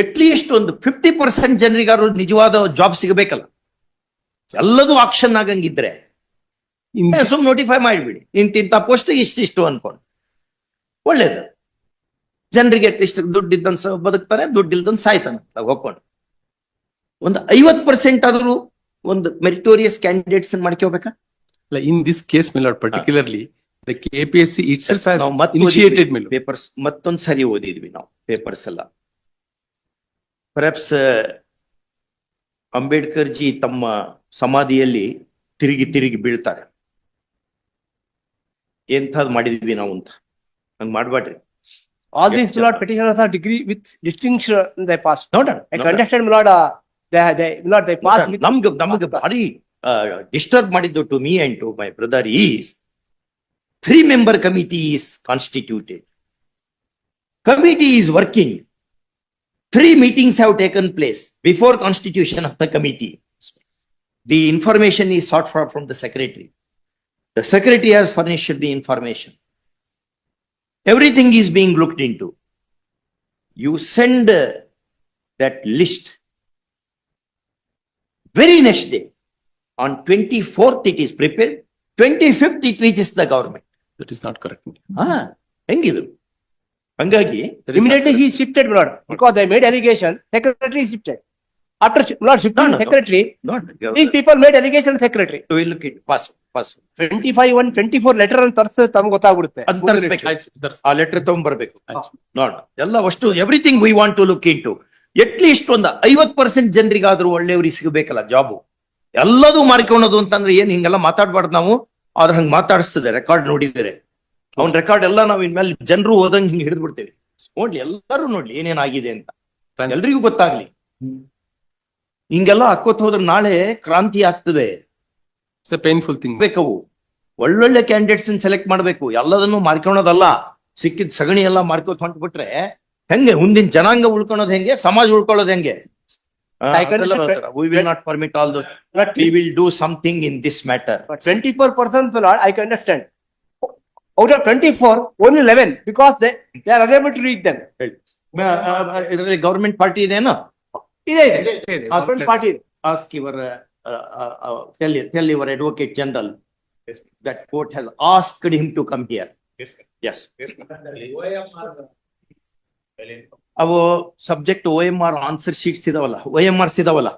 At least ಒಂದು fifty percent ಜನರಿಗಾರು ನಿಜವಾದ ಜಾಬ್ ಸಿಗಬೇಕಲ್ಲ. ಎಲ್ಲದೂ ಆಕ್ಷನ್ ಆಗಂಗಿದ್ರೆ ಸುಮ್ ನೋಟಿಫೈ ಮಾಡಿಬಿಡಿ. ಇಂತಿಂತ ಪೋಸ್ಟ್ ಇಷ್ಟಿಷ್ಟು ಅನ್ಕೊಂಡು. ಒಳ್ಳೇದು. ಜನರಿಗೆ ಅಟ್ಲೀಸ್ಟ್ ದುಡ್ಡು ಇದ್ದಂತ ಬದುಕ್ತಾನೆ ದುಡ್ಡು ಇಲ್ದಂತ ಸಾಯ್ತಾನೆ ಹೋಗ್ಕೊಂಡು ಒಂದು ಐವತ್ ಪರ್ಸೆಂಟ್ ಆದ್ರೂ ಒಂದು ಮೆರಿಟೋರಿಯಸ್ ಕ್ಯಾಂಡಿಡೇಟ್ಸ್ ಮಾಡ್ಕೋಬೇಕಾ ಹೋಗ್ಬೇಕಾ ಇಲ್ಲ ಇನ್ ದಿಸ್ ಕೇಸ್ ಮೇಲೆ ಪರ್ಟಿಕ್ಯುಲರ್ಲಿ ನಾವು ಮತ್ತೆ initiated, ಪೇಪರ್ಸ್ ಮತ್ತೊಂದ್ ಸರಿ ಓದಿದ್ವಿ ನಾವು ಪೇಪರ್ಸ್ ಎಲ್ಲ. ಪರ್ಯಾಪ್ಸ್ ಅಂಬೇಡ್ಕರ್ ಜಿ ತಮ್ಮ ಸಮಾಧಿಯಲ್ಲಿ ತಿರುಗಿ ತಿರುಗಿ ಬೀಳ್ತಾರೆ ಎಂಥದ್ ಮಾಡಿದ್ವಿ ನಾವು ಅಂತ ಹಂಗ್ ಮಾಡ್ಬೇಡ್ರಿ All these, Yes, my lord, sir. petitioners are degree with distinction they passed. ನೋಡೋಣ I can understand, my lord, uh, they, they, my lord, they passed with. ನಮ್ಗೆ ನಮ್ಗೆ ಭಾರಿ ಡಿಸ್ಟರ್ಬ್ ಮಾಡಿದ್ದು to me and to my brother is three member committee is constituted committee is working Three meetings have taken place before constitution of the committee the information is sought for from the secretary the secretary has furnished the information everything is being looked into you send that list. Very next day, on twenty-fourth it is prepared, twenty-fifth it reaches the government. That is not correct. ಹಾ, ಹೆಂಗಿದು? ಹಂಗಾಗಿ, they made allegation, secretary shifted. After, shi- my lord, No, shifting no, no. secretary, not, these people made allegation secretary. we look at, pass, pass. Twenty-five, one, twenty-four letter ಅಂತ ತರ್ಸ ತಮ್ಗೆ ಗೊತ್ತಾಗ್ಬಿಡುತ್ತೆ. ಆ letter ತಗೊಂಡ್ಬರ್ಬೇಕು. ನೋಡ, ಎಲ್ಲ ಅಷ್ಟು everything we want to look into. At least ಒಂದು ಐವತ್ ಪರ್ಸೆಂಟ್ ಜನರಿಗಾದ್ರೂ ಒಳ್ಳೆಯವ್ರಿಗೆ ಸಿಗಬೇಕಲ್ಲ ಜಾಬು. ಎಲ್ಲದೂ ಮಾರ್ಕೊಳ್ಳೋದು ಅಂತಂದ್ರೆ ಏನ್ ಹಿಂಗೆಲ್ಲ ಮಾತಾಡ್ಬಾರ್ದು ನಾವು, ಆದ್ರೆ ಹಂಗ್ ಮಾತಾಡಿಸ್ತದೆ ರೆಕಾರ್ಡ್ ನೋಡಿದರೆ. ಅವ್ನ್ ರೆಕಾರ್ಡ್ ಎಲ್ಲ ನಾವು ಇನ್ಮೇಲೆ ಜನರು ಓದಂಗ್ ಹಿಂಗ್ ಹಿಡಿದು ಬಿಡ್ತೇವೆ. ನೋಡ್ಲಿ ಎಲ್ಲರೂ ನೋಡ್ಲಿ ಏನೇನಾಗಿದೆ ಅಂತ. ಎಲ್ರಿಗೂ ಗೊತ್ತಾಗ್ಲಿ. ಹಿಂಗೆಲ್ಲ ಹಾಕೋತ್ ಹೋದ್ರೆ ನಾಳೆ ಕ್ರಾಂತಿ ಆಗ್ತದೆ. Painful thing painful thing. ಬೇಕವು ಒಳ್ಳೊಳ್ಳೆ ಕ್ಯಾಂಡಿಡೇಟ್ಸ್ ಸೆಲೆಕ್ಟ್ ಮಾಡ್ಬೇಕು. ಎಲ್ಲದನ್ನು ಮಾರ್ಕೊಳೋದಲ್ಲ. ಸಿಕ್ಕಿದ ಸಗಣಿ ಎಲ್ಲ ಮಾರ್ಕೋತ್ ಹೊಂಟ್ಬಿಟ್ರೆ ಹೆಂಗೆ? ಮುಂದಿನ ಜನಾಂಗ ಉಳ್ಕೊಳೋದ್ ಹೆಂಗೆ? ಸಮಾಜ ಉಳ್ಕೊಳ್ಳೋದ್ ಹೆಂಗೆ. We will not permit all those we will do something in this matter But I my lord, I can understand. Out of twenty-four, only eleven, because they, they are unable to reach them. ಇದರಲ್ಲಿ government party ಇದೆನಾ ಇದೆ ಇದೆ. Ask your uh, uh, uh, tell tell your advocate general that court has asked him to come here. Yes. ಅವು subject O M R answer sheets ಇದಾವಲ್ಲ O M R's ಇದಾವಲ್ಲ.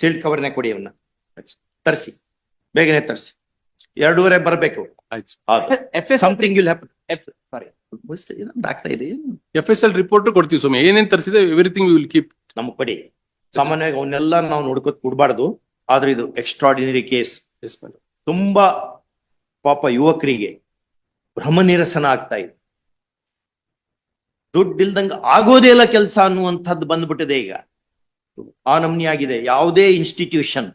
Sealed ಕವರ್ನ ಕೊಡಿ ಅವನ್ನ ತರಿಸಿ ಬೇಗನೆ ತರಿಸಿ ಎರಡೂವರೆ ಬರಬೇಕು. ಆಯ್ತು. Yes something will happen sorry. ಆಗ್ತಾ ಇದೆ. FSL report ಕೊಡ್ತೀವಿ ಸುಮ್ಮನೆ ಏನೇನ್ ತರಿಸಿದೆ ಎವ್ರಿಥಿಂಗ್ ವಿಲ್ ಕೀಪ್ ನಮಗ್ ಪಡಿ ಸಾಮಾನ್ಯವಾಗಿ ಅವನ್ನೆಲ್ಲ ನಾವು ನೋಡ್ಕೊತ್ ಕೊಡ್ಬಾರ್ದು. ಆದ್ರೆ ಇದು ಎಕ್ಸ್ಟ್ರಾಡಿನರಿ ಕೇಸ್ ಎಸ್ ತುಂಬಾ ಪಾಪ ಯುವಕರಿಗೆ ಭ್ರಮ ನಿರಸನ ಆಗ್ತಾ ಇದೆ. ದುಡ್ಡಿಲ್ದಂಗ ಆಗೋದೇ ಇಲ್ಲ ಕೆಲಸ ಅನ್ನುವಂಥದ್ದು ಬಂದ್ಬಿಟ್ಟಿದೆ ಈಗ. ಆ ನಮ್ನಿ ಆಗಿದೆ ಯಾವುದೇ ಇನ್ಸ್ಟಿಟ್ಯೂಷನ್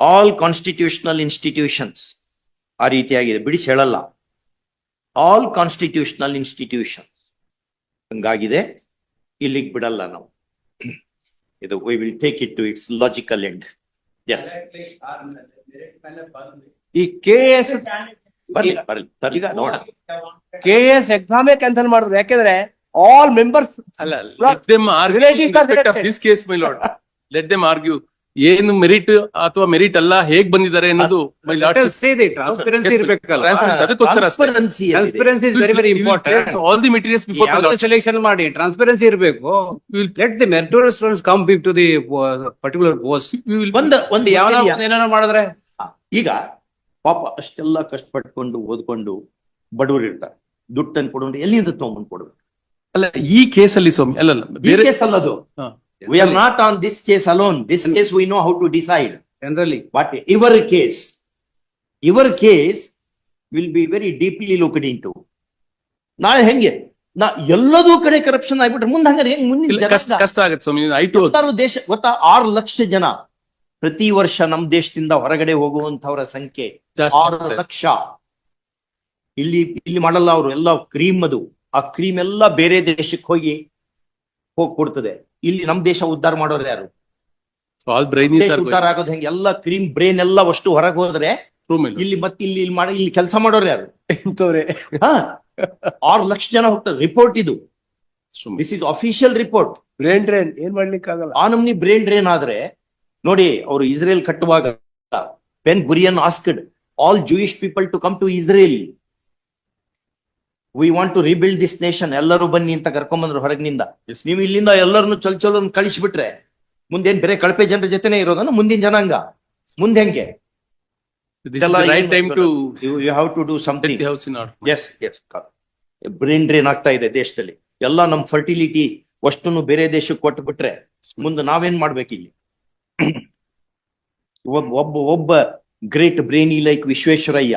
ಆಲ್ ಕಾನ್ಸ್ಟಿಟ್ಯೂಷನಲ್ ಇನ್ಸ್ಟಿಟ್ಯೂಷನ್ಸ್ ಆ ರೀತಿಯಾಗಿದೆ. ಬಿಡಿಸಿ ಹೇಳಲ್ಲ. ಆಲ್ ಕಾನ್ಸ್ಟಿಟ್ಯೂಷನಲ್ ಇನ್ಸ್ಟಿಟ್ಯೂಷನ್ ಹಂಗಾಗಿದೆ. ಇಲ್ಲಿಗೆ ಬಿಡಲ್ಲ ನಾವು. ಇದು we will take it to its logical end yes ಈ ಕೆ ಎಸ್ ಬರ್ಲಿ ಬರ್ಲಿ ಈಗ ನೋಡ ಕೆ ಎಸ್ ಎಕ್ಸಾಮ್ ಕ್ಯಾನ್ಸಲ್ ಮಾಡಿದ್ರು. ಯಾಕೆಂದ್ರೆ ಆಲ್ ಮೆಂಬರ್ಸ್ ಅಲ್ಲ Lord, let them argue let them argue ಏನು ಮೆರಿಟ್ ಅಥವಾ ಮೆರಿಟ್ ಅಲ್ಲ ಹೇಗ್ ಬಂದಿದ್ದಾರೆ ಅನ್ನೋದು ಆಲ್ ದಿ ಮೆಟೀರಿಯಲ್ಸ್ ಸೆಲೆಕ್ಷನ್ ಮಾಡಿ ಟ್ರಾನ್ಸ್ಪರೆನ್ಸಿ ಇರಬೇಕು. Let the meritorious students come big to the particular post ಒಂದ್ ಒಂದು ಯಾವ ಏನಾರ ಮಾಡಿದ್ರೆ? ಈಗ ಪಾಪ ಅಷ್ಟೆಲ್ಲ ಕಷ್ಟಪಟ್ಕೊಂಡು ಓದ್ಕೊಂಡು ಬಡವರು ಇರ್ತಾರೆ. ದುಡ್ಡು ತಂದು ಕೊಡೋರು ಎಲ್ಲಿಂದ ತಗೊಂಡ್ಬಂದು ಕೊಡ್ಬೇಕು? ಅಲ್ಲ ಈ ಕೇಸಲ್ಲಿ ಸ್ವಾಮಿ ಅಲ್ಲ ಬೇರೆ ಕೇಸ್ ಅಲ್ಲದು. ಹಾ. are not not on this case alone this case we know how to decide But your ಇವರ್ case ಇವರ್ case will be very deeply into. ನಾಳೆ ಹೆಂಗೆ? ನಾ ಎಲ್ಲದೂ ಕಡೆ ಕರಪ್ಷನ್ ಆಗ್ಬಿಟ್ರೆ ಮುಂದೆ ಹಂಗಾರೆ ಹೆಂಗ್ ಮುಂದಿನ ಕಷ್ಟ? ಕಷ್ಟ ಆಗತ್ತೆ ಸ್ವಾಮಿ ಐ ಟು ದೇಶ ಗೊತ್ತಾ? ಆರು ಲಕ್ಷ ಜನ ಪ್ರತಿ ವರ್ಷ ನಮ್ ದೇಶದಿಂದ ಹೊರಗಡೆ ಹೋಗುವಂತವರ ಸಂಖ್ಯೆ ಆರು ಲಕ್ಷ. ಇಲ್ಲಿ ಇಲ್ಲಿ ಮಾಡಲ್ಲ ಅವರು ಎಲ್ಲ ಕ್ರೀಮ್ ಅದು. ಆ ಕ್ರೀಮ್ ಎಲ್ಲ ಬೇರೆ ದೇಶಕ್ಕೆ ಹೋಗಿ ಹೋಗಿ ಕೊಡ್ತದೆ ಇಲ್ಲಿ ನಮ್ ದೇಶ ಉದ್ಧಾರ ಮಾಡೋರು ಯಾರು? ಆಲ್ ಬ್ರೈನ್ ದೇಶ ಉದ್ಧಾರ ಆಗೋದು ಹೆಂಗೆ? ಎಲ್ಲ ಕ್ರೀಮ್ ಬ್ರೈನ್ ಎಲ್ಲ ಅಷ್ಟು ಹೊರಗೆ ಹೋದ್ರೆ ಇಲ್ಲಿ ಮತ್ತೆ ಇಲ್ಲಿ ಇಲ್ಲಿ ಮಾಡಿ ಇಲ್ಲಿ ಕೆಲಸ ಮಾಡೋರು ಯಾರು? ಇಂಥವ್ರೆ. ಆರು ಲಕ್ಷ ಜನ ಹೋಗ್ತಾರೆ. ರಿಪೋರ್ಟ್ ಇದು. This is official report brain drain ಏನ್ ಮಾಡ್ಲಿಕ್ಕೆ ಆಗಲ್ಲ? ಆ ನಮ್ನಿ ಬ್ರೈನ್ ಡ್ರೈನ್ ಆದ್ರೆ ನೋಡಿ ಅವರು ಇಸ್ರೇಲ್ ಕಟ್ಟುವಾಗ Ben Gurion asked all Jewish people to come to Israel we want to rebuild this nation ಎಲ್ಲರೂ ಬನ್ನಿ ಅಂತ ಕರ್ಕೊಂಬಂದ್ರು ಹೊರಗಿನಿಂದ. ನೀವು ಇಲ್ಲಿಂದ ಎಲ್ಲರನ್ನು ಚಲ್ ಚಲ್ ಕಳಿಸ್ಬಿಟ್ರೆ ಮುಂದೇನ್ ಬೇರೆ ಕಳಪೆ ಜನರ ಜೊತೆನೆ ಇರೋದನ್ನ ಮುಂದಿನ ಜನಾಂಗ. ಮುಂದೆ ಹೆಂಗೆ? ಬ್ರೇನ್ ಡ್ರೈನ್ ಆಗ್ತಾ ಇದೆ ದೇಶದಲ್ಲಿ. ಎಲ್ಲ ನಮ್ ಫರ್ಟಿಲಿಟಿ ಅಷ್ಟನ್ನು ಬೇರೆ ದೇಶಕ್ಕೆ ಕೊಟ್ಟು ಬಿಟ್ರೆ ಮುಂದೆ ನಾವೇನ್ ಮಾಡ್ಬೇಕಿಲ್ಲಿ? ಒಬ್ಬ ಒಬ್ಬ ಗ್ರೇಟ್ ಬ್ರೇನಿ ಲೈಕ್ ವಿಶ್ವೇಶ್ವರಯ್ಯ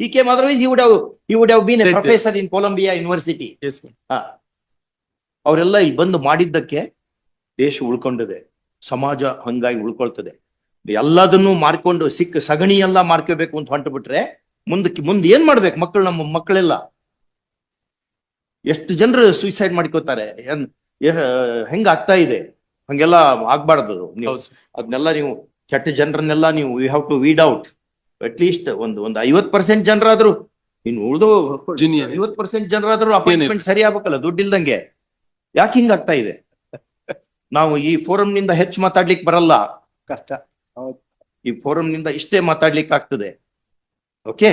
ಈ came, otherwise he would have he would have been a professor in Columbia University. ಅವರೆಲ್ಲ ಇಲ್ಲಿ ಬಂದು ಮಾಡಿದ್ದಕ್ಕೆ ದೇಶ ಉಳ್ಕೊಂಡಿದೆ ಸಮಾಜ ಹಂಗಾಗಿ ಉಳ್ಕೊಳ್ತದೆ. ಎಲ್ಲದನ್ನೂ ಮಾರ್ಕೊಂಡು ಸಿಕ್ಕ ಸಗಣಿ ಎಲ್ಲ ಮಾರ್ಕೋಬೇಕು ಅಂತ ಹೊಂಟು ಬಿಟ್ರೆ ಮುಂದಕ್ಕೆ ಮುಂದೆ ಏನ್ ಮಾಡ್ಬೇಕು ಮಕ್ಕಳು ನಮ್ಮ ಮಕ್ಕಳೆಲ್ಲ? ಎಷ್ಟು ಜನರು ಸುಯಿಸೈಡ್ ಮಾಡ್ಕೋತಾರೆ ಹೆಂಗ್ ಆಗ್ತಾ ಇದೆ? ಹಂಗೆಲ್ಲ ಆಗ್ಬಾರ್ದು ನೀವು. ಅದನ್ನೆಲ್ಲ ನೀವು ಕೆಟ್ಟ ಜನರನ್ನೆಲ್ಲ ನೀವು you have to weed out at least ಒಂದು ಒಂದು ಐವತ್ ಪರ್ಸೆಂಟ್ ಜನರಾದ್ರು ಇನ್ನು ಉಳಿದು. ಐವತ್ ಪರ್ಸೆಂಟ್ ಜನರಾದ್ರು ಅಪಾಯಿಂಟ್ಮೆಂಟ್ ಸರಿ ಆಗ್ಬೇಕಲ್ಲ ದುಡ್ಡಿಲ್ದಂಗೆ. ಯಾಕೆ ಹಿಂಗ್ ಆಗ್ತಾ ಇದೆ? ನಾವು ಈ ಫೋರಂ ನಿಂದ ಹೆಚ್ಚು ಮಾತಾಡ್ಲಿಕ್ಕೆ ಬರಲ್ಲ. ಕಷ್ಟ. ಈ ಫೋರಂ ನಿಂದ ಇಷ್ಟೇ ಮಾತಾಡ್ಲಿಕ್ಕೆ ಆಗ್ತದೆ. ಓಕೆ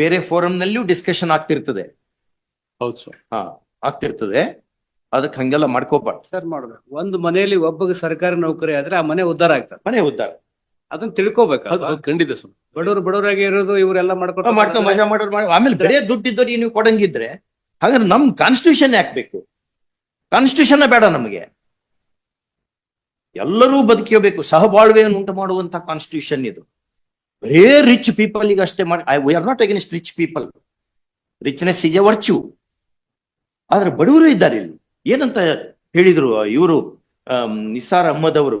ಬೇರೆ ಫೋರಂ ನಲ್ಲಿಯೂ ಡಿಸ್ಕಷನ್ ಆಗ್ತಿರ್ತದೆ. ಹೌದು ಸರ್ ಹಾ ಆಗ್ತಿರ್ತದೆ. ಅದಕ್ಕೆ ಹಂಗೆಲ್ಲ ಮಾಡ್ಕೋಬಾರ್ದು. ಸರ್ ಮಾಡ್ಬೇಕು ಒಂದು ಮನೆಯಲ್ಲಿ ಒಬ್ಬಗೆ ಸರ್ಕಾರಿ ನೌಕರಿ ಆದ್ರೆ ಆ ಮನೆ ಉದ್ಧಾರ ಆಗ್ತದೆ. ಮನೆ ಉದ್ದಾರ ಅದನ್ನ ತಿಳ್ಕೊಬೇಕು ಖಂಡಿತ ಸರ್ ಬಡವರು ಬಡವರಾಗಿ ಇರೋದು ಇವರೆಲ್ಲ ಮಾಡ್ಕೊಂಡು ಮಾಡ್ಕೊಂಡು ಮಜಾ ಮಾಡೋರು ಮಾಡಿ ಆಮೇಲೆ ಬರೇ ದುಡ್ಡಿದ್ದವ್ರಿಗೆ ನೀವು ಕೊಡಂಗಿದ್ರೆ ಹಾಗಾದ್ರೆ ನಮ್ ಕಾನ್ಸ್ಟಿಟ್ಯೂಷನ್ ಹಾಕ್ಬೇಕು ಕಾನ್ಸ್ಟಿಟ್ಯೂಷನ್ ಬೇಡ ನಮಗೆ. ಎಲ್ಲರೂ ಬದುಕಬೇಕು ಸಹಬಾಳ್ವೆಯನ್ನು ಉಂಟು ಮಾಡುವಂತ ಕಾನ್ಸ್ಟಿಟ್ಯೂಷನ್ ಇದು. ಬರೇ ರಿಚ್ ಪೀಪಲ್ ಈಗ ಅಷ್ಟೇ ಮಾಡಿ we are not against rich people richness is a virtue ಆದ್ರೆ ಬಡವರು ಇದ್ದಾರೆ ಇಲ್ಲಿ. ಏನಂತ ಹೇಳಿದ್ರು ಇವರು ನಿಸಾರ್ ಅಹ್ಮದ್ ಅವರು?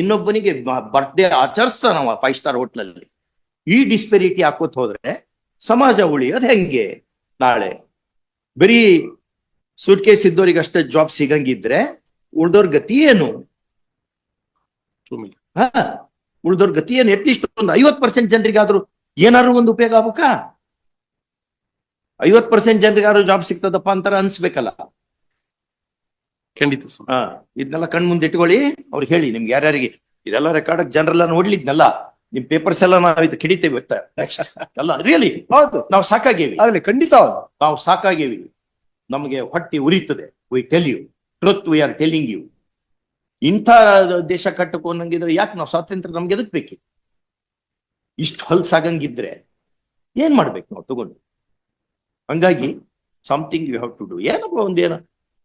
ಇನ್ನೊಬ್ಬನಿಗೆ ಬರ್ತ್ಡೇ ಆಚರಿಸ್ತಾನವ ಫೈವ್ ಸ್ಟಾರ್ ಹೋಟ್ಲಲ್ಲಿ ಈ ಡಿಸ್ಪೆರಿಟಿ ಹಾಕೋತ್ ಹೋದ್ರೆ ಸಮಾಜ ಉಳಿಯೋದು ಹೆಂಗೆ? ನಾಳೆ ಬರೀ ಸೂಟ್ ಕೇಸ್ ಇದ್ದವ್ರಿಗೆ ಅಷ್ಟೇ ಜಾಬ್ ಸಿಗಂಗಿದ್ರೆ ಉಳ್ದೋರ್ ಗತಿ ಏನು? ಹಾ ಉಳ್ದೋರ್ ಗತಿ ಏನು? ಅಟ್ಲೀಸ್ಟ್ ಒಂದು ಐವತ್ ಪರ್ಸೆಂಟ್ ಜನರಿಗಾದ್ರೂ ಏನಾದ್ರು ಒಂದು ಉಪಯೋಗ ಆಗ್ಬೇಕಾ? ಐವತ್ ಪರ್ಸೆಂಟ್ ಜನರಿಗಾದ್ರೂ ಜಾಬ್ ಸಿಗ್ತದಪ್ಪ ಅಂತಾರ ಅನ್ಸ್ಬೇಕಲ್ಲ. ಖಂಡಿತ ಸ್ವಾಮಿ. ಹಾ ಇದನ್ನೆಲ್ಲ ಕಣ್ ಮುಂದೆ ಇಟ್ಕೊಳ್ಳಿ. ಅವ್ರಿಗೆ ಹೇಳಿ ನಿಮ್ಗೆ ಯಾರ್ಯಾರಿಗೆ. ಇದೆಲ್ಲ ರೆಕಾರ್ಡ್ ಜನರೆಲ್ಲ ನೋಡ್ಲಿದ್ನಲ್ಲ ನಿಮ್ ಪೇಪರ್ಸ್ ಎಲ್ಲ ನಾವು ಇದು ಕಿಡಿತೇವೆ ನೆಕ್ಸ್ಟ್ ಅಲ್ಲ ರಿಯಲಿ ಹೌದು. ನಾವು ಸಾಕಾಗೇವಿ. ಆಗಲಿ ಖಂಡಿತ ಹೌದು. ನಾವು ಸಾಕಾಗೇವಿ. ನಮಗೆ ಹೊಟ್ಟಿ ಉರಿತದೆ. We tell you truth we are telling you ಇಂಥ ದೇಶ ಕಟ್ಟಕು ಅನ್ನಂಗಿದ್ರೆ ಯಾಕೆ ನಾವು ಸ್ವಾತಂತ್ರ್ಯ ನಮ್ಗೆ ಎದಕ್ ಬೇಕಿ? ಇಷ್ಟು ಹೊಲ್ಸಾಗಂಗಿದ್ರೆ ಏನ್ ಮಾಡ್ಬೇಕು ನಾವು ತಗೊಂಡು? ಹಂಗಾಗಿ something you have to do ಏನಪ್ಪ ಒಂದೇನೋ